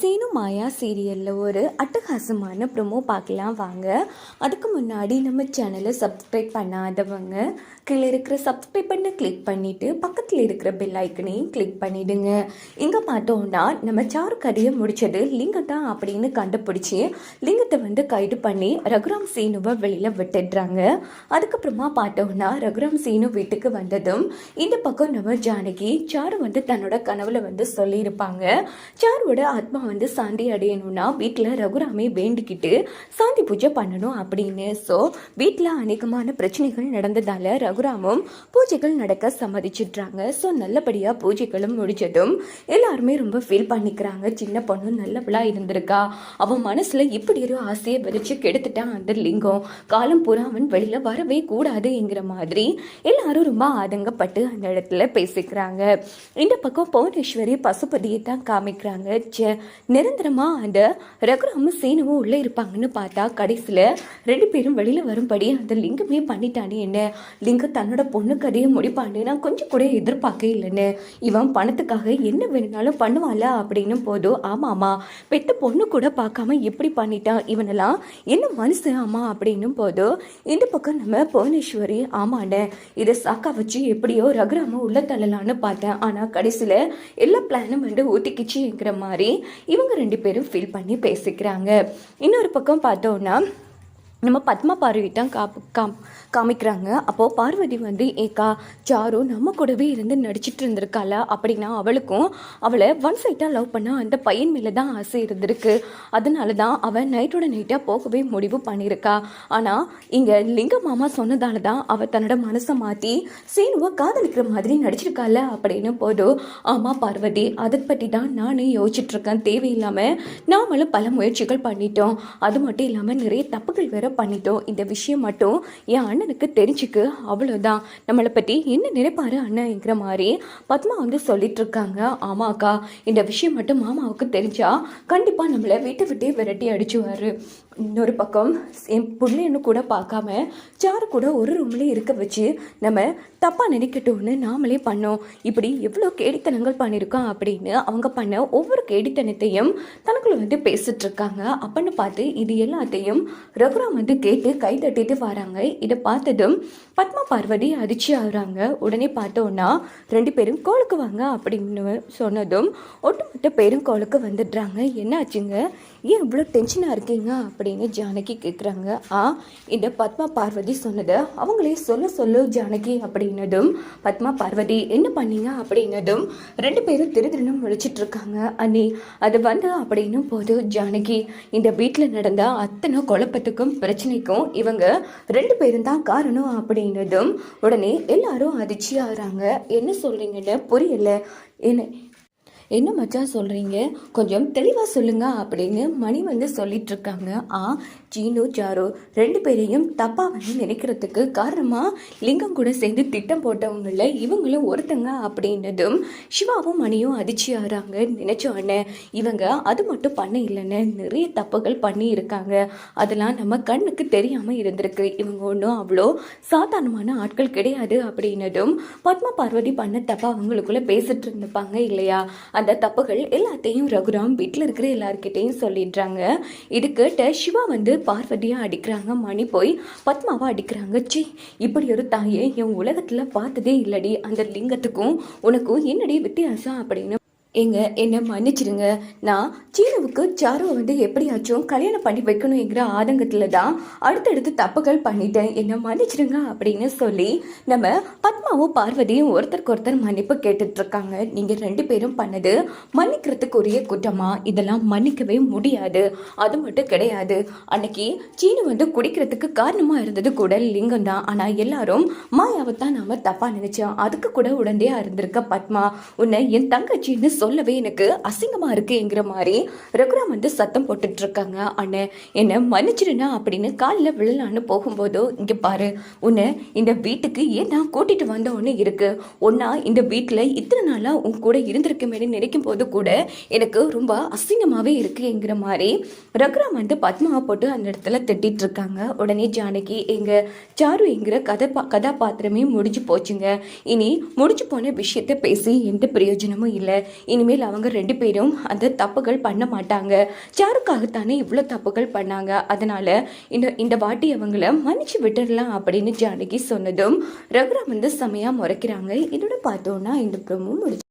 சீனு மாயா சீரியலில் ஒரு அட்டகாசமான ப்ரொமோ பார்க்கலாம் வாங்க. அதுக்கு முன்னாடி நம்ம சேனலை சப்ஸ்கிரைப் பண்ணாதவங்க கீழே இருக்கிற சப்ஸ்கிரைப் பண்ண கிளிக் பண்ணிவிட்டு பக்கத்தில் இருக்கிற பெல் ஐக்கனையும் கிளிக் பண்ணிவிடுங்க இங்கே பார்த்தோம்னா நம்ம சாரு கதையை முடித்தது லிங்கம் தான் அப்படின்னு கண்டுபிடிச்சி லிங்கத்தை வந்து கைது பண்ணி ரகுராம் சீனுவை வெளியில் விட்டுடுறாங்க. அதுக்கப்புறமா பார்த்தோம்னா ரகுராம் சீனு வீட்டுக்கு வந்ததும் இந்த பக்கம் நம்ம ஜானகி சாரு வந்து தன்னோட கனவுல வந்து சொல்லியிருப்பாங்க. சாருவோட ஆத்மா வந்து சாந்தி அடையணும்னா வீட்டில் ரகுராமே வேண்டிக்கிட்டு சாந்தி பூஜை பண்ணணும் அப்படின்னு. ஸோ வீட்டில் அநேகமான பிரச்சனைகள் நடந்ததால ரகுராமும் பூஜைகள் நடக்க சம்மதிச்சிட்றாங்க. ஸோ நல்லபடியாக பூஜைகளும் முடிச்சதும் எல்லாருமே ரொம்ப ஃபீல் பண்ணிக்கிறாங்க. சின்ன பொண்ணு நல்லபடியாக இருந்திருக்கா? அவன் மனசில் இப்படி ஒரு ஆசையை விதைச்சு கெடுத்துட்டான் அந்த லிங்கம். காலம் பூரா அவன் வெளியில் வரவே கூடாதுங்கிற மாதிரி எல்லாரும் ரொம்ப ஆதங்கப்பட்டு அந்த இடத்துல பேசிக்கிறாங்க. இந்த பக்கம் புவனேஸ்வரி பசுபதியை தான் காமிக்கிறாங்க. சே நிரந்தரமாக அந்த ரகுராமும் சீனுவும் உள்ளே இருப்பாங்கன்னு பார்த்தா கடைசியில் ரெண்டு பேரும் வெளியில் வரும்படி அந்த லிங்கமே பண்ணிட்டானே என்ன? லிங்கம் தன்னோட பொண்ணு கதையை முடிப்பான்னு நான் கொஞ்சம் கூட எதிர்பார்க்க இல்லைன்னு. இவன் பணத்துக்காக என்ன வேணும்னாலும் பண்ணுவான்ல அப்படின்னு போதும் ஆமாம்மா பெத்த பொண்ணு கூட பார்க்காம எப்படி பண்ணிட்டான் இவனெல்லாம் என்ன மனுஷன் ஆமா அப்படின்னும் போதும் இந்த பக்கம் நம்ம புவனேஸ்வரி ஆமாண்ணே இதை சாக்கா வச்சு எப்படியோ ரகுராம உள்ள தள்ளலான்னு பார்த்தேன். ஆனால் கடைசியில் எல்லா பிளானும் வந்து ஊத்திக்கிச்சுங்கிற மாதிரி இவங்க ரெண்டு பேரும் ஃபீல் பண்ணி பேசிக்கிறாங்க. இன்னொரு பக்கம் பார்த்தோன்னா நம்ம பத்மா பார்வதி தான் காப் காம் காமிக்கிறாங்க. அப்போது பார்வதி வந்து ஏக்கா சாரு நம்ம கூடவே இருந்து நடிச்சிட்டு இருந்திருக்காள? அப்படின்னா அவளுக்கும் அவளை ஒன் சைட்டாக லவ் பண்ண அந்த பையன் மேலே தான் ஆசை இருந்திருக்கு. அதனால தான் அவள் நைட்டோட நைட்டாக போகவே முடிவு பண்ணியிருக்கா. ஆனால் இங்கே லிங்க மாமா சொன்னதால தான் அவள் தன்னோட மனசை மாற்றி சீனுவை காதலிக்கிற மாதிரி நடிச்சிருக்காள அப்படின்னு போதும் ஆமாம் பார்வதி அதை பற்றி தான் நானும் யோசிச்சுட்ருக்கேன் தேவையில்லாமல் நாமளும் பல முயற்சிகள் பண்ணிட்டோம். அது மட்டும் இல்லாமல் நிறைய தப்புகள் வேற பண்ணிட்டோம். இந்த விஷயம் மட்டும் என் அண்ணனுக்கு தெரிஞ்சுக்கு அவ்வளோதான் நம்மளை பற்றி என்ன நினைப்பாரு அண்ணன்ங்கிற மாதிரி பத்மா வந்து சொல்லிட்டு இருக்காங்க. ஆமாக்கா இந்த விஷயம் மட்டும் மாமாவுக்கு தெரிஞ்சா கண்டிப்பாக நம்மளை வீட்டை விட்டே விரட்டி அடிச்சுவார். இன்னொரு பக்கம் என் பிள்ளைன்னு கூட பார்க்காம சாரு கூட ஒரு ரூம்லேயே இருக்க வச்சு நம்ம தப்பாக நினைக்கட்டும்னு நாமளே பண்ணோம். இப்படி எவ்வளோ கேடித்தனங்கள் பண்ணியிருக்கோம் அப்படின்னு அவங்க பண்ண ஒவ்வொரு கேடித்தனத்தையும் தனக்குள்ள வந்து பேசிட்டு இருக்காங்க. பார்த்து இது எல்லாத்தையும் ரகுராம் வந்து கேட்டு கை தட்டிட்டு வராங்க. இதை பார்த்ததும் பத்மா பார்வதி அதிர்ச்சி ஆகுறாங்க. உடனே பார்த்தோன்னா ரெண்டு பேரும் கோளுக்கு வாங்க அப்படின்னு சொன்னதும் ஒட்டுமொத்த பேரும் கோளுக்கு வந்துடுறாங்க. என்ன ஆச்சுங்க ஏன் இவ்வளோ டென்ஷனாக இருக்கீங்க? அப்படின்னு ஜானகி கேட்குறாங்க ஆ இந்த பத்மா பார்வதி சொன்னதை அவங்களே சொல்ல சொல்லு ஜானகி அப்படின்னதும் பத்மா பார்வதி என்ன பண்ணீங்க? அப்படின்னதும் ரெண்டு பேரும் திருதிருன்னு முழிச்சிட்டு இருக்காங்க. அண்ணி அது வந்து அப்படின்னும் போது ஜானகி இந்த வீட்டில் நடந்த அத்தனை குழப்பத்துக்கும் பிரச்சனைக்கும் இவங்க ரெண்டு பேரும் தான் காரணம் அப்படின்னதும் உடனே எல்லாரும் அதிர்ச்சியாகிறாங்க. என்ன சொல்கிறீங்கன்னு புரியல. என்ன என்ன மச்சான் சொல்கிறீங்க கொஞ்சம் தெளிவாக சொல்லுங்க அப்படின்னு மணி வந்து சொல்லிட்டு இருக்காங்க ஆ சீனு சாரு ரெண்டு பேரையும் தப்பாக வந்து நினைக்கிறதுக்கு காரணமாக லிங்கம் கூட சேர்ந்து திட்டம் போட்டவங்கள இவங்களும் ஒருத்தங்க அப்படின்னதும் சிவாவும் மணியும் அதிர்ச்சி ஆகிறாங்க நினச்சோடனே இவங்க அது மட்டும் பண்ண இல்லைன்னு நிறைய தப்புகள் பண்ணி இருக்காங்க அதெல்லாம் நம்ம கண்ணுக்கு தெரியாமல் இருந்திருக்கு. இவங்க ஒன்றும் அவ்வளோ சாதாரணமான ஆட்கள் கிடையாது அப்படின்னதும் பத்மா பார்வதி பண்ண தப்பா அவங்களுக்குள்ளே பேசிட்டு இருந்துப்பாங்க இல்லையா? அந்த தப்புகள் எல்லாத்தையும் ரகுராம் வீட்டில் இருக்கிற எல்லாருக்கிட்டையும் சொல்லிடுறாங்க. இது கேட்ட சிவா வந்து பார்வதியாக அடிக்கிறாங்க மணி போய் பத்மாவை அடிக்கிறாங்க. சி இப்படி ஒரு தாயை என் உலகத்தில் பார்த்ததே இல்லடி. அந்த லிங்கத்துக்கும் உனக்கும் என்னடி வித்தியாசம் அப்படின்னு ஏங்க என்னை மன்னிச்சிடுங்க. நான் சீனுவுக்கு சாருவை வந்து எப்படியாச்சும் கல்யாணம் பண்ணி வைக்கணுங்கிற ஆதங்கத்தில் தான் அடுத்தடுத்து தப்புகள் பண்ணிட்டேன். என்னை மன்னிச்சிடுங்க அப்படின்னு சொல்லி நம்ம பத்மாவும் பார்வதியும் ஒருத்தருக்கு ஒருத்தர் மன்னிப்பு கேட்டுட்ருக்காங்க. நீங்கள் ரெண்டு பேரும் பண்ணது மன்னிக்கிறதுக்குரிய குற்றமா? இதெல்லாம் மன்னிக்கவே முடியாது. அது மட்டும் கிடையாது. அன்னைக்கு சீனு வந்து குடிக்கிறதுக்கு காரணமாக இருந்தது கூட லிங்கம் தான். ஆனால் எல்லாரும் மாயாவை தான் நாம தப்பாக நினைச்சோம். அதுக்கு கூட உடனே இருந்திருக்க பத்மா. உன்னை என் தங்கச்சின்னு சொல்லவே எனக்கு அசிங்கமாக இருக்குங்கிற மாதிரி ரகுராம் வந்து சத்தம் போட்டுட்டு இருக்காங்க அண்ணன் என்னை மன்னிச்சிருண்ணா அப்படின்னு காலில் விழலான்னு போகும்போதோ இங்கே பாரு உன்னை இந்த வீட்டுக்கு ஏன் நான் கூட்டிகிட்டு வந்த ஒன்று ஒன்றா இந்த வீட்டில் இத்தனை நாளாக உன் கூட இருந்திருக்குமேனு நினைக்கும் போது கூட எனக்கு ரொம்ப அசிங்கமாகவே இருக்குங்கிற மாதிரி ரகுராம் வந்து பத்மாவை போட்டு அந்த இடத்துல திட்டிட்டு இருக்காங்க உடனே ஜானகி எங்கள் சாரு எங்கிற கதை கதாபாத்திரமே முடிஞ்சு போச்சுங்க. இனி முடிஞ்சு போன விஷயத்த பேசி எந்த பிரயோஜனமும் இல்லை. இனிமேல் அவங்க ரெண்டு பேரும் அந்த தப்புகள் பண்ண மாட்டாங்க. சாருக்காகத்தானே இவ்வளோ தப்புகள் பண்ணாங்க. அதனால் இந்த இந்த வாட்டி அவங்கள மன்னிச்சு விட்டுடலாம் அப்படின்னு ஜானகி சொன்னதும் ரகுராம் வந்து செமையாக முறைக்கிறாங்க. இதோட பார்த்தோன்னா இந்த ப்ரோமோ முடிச்சு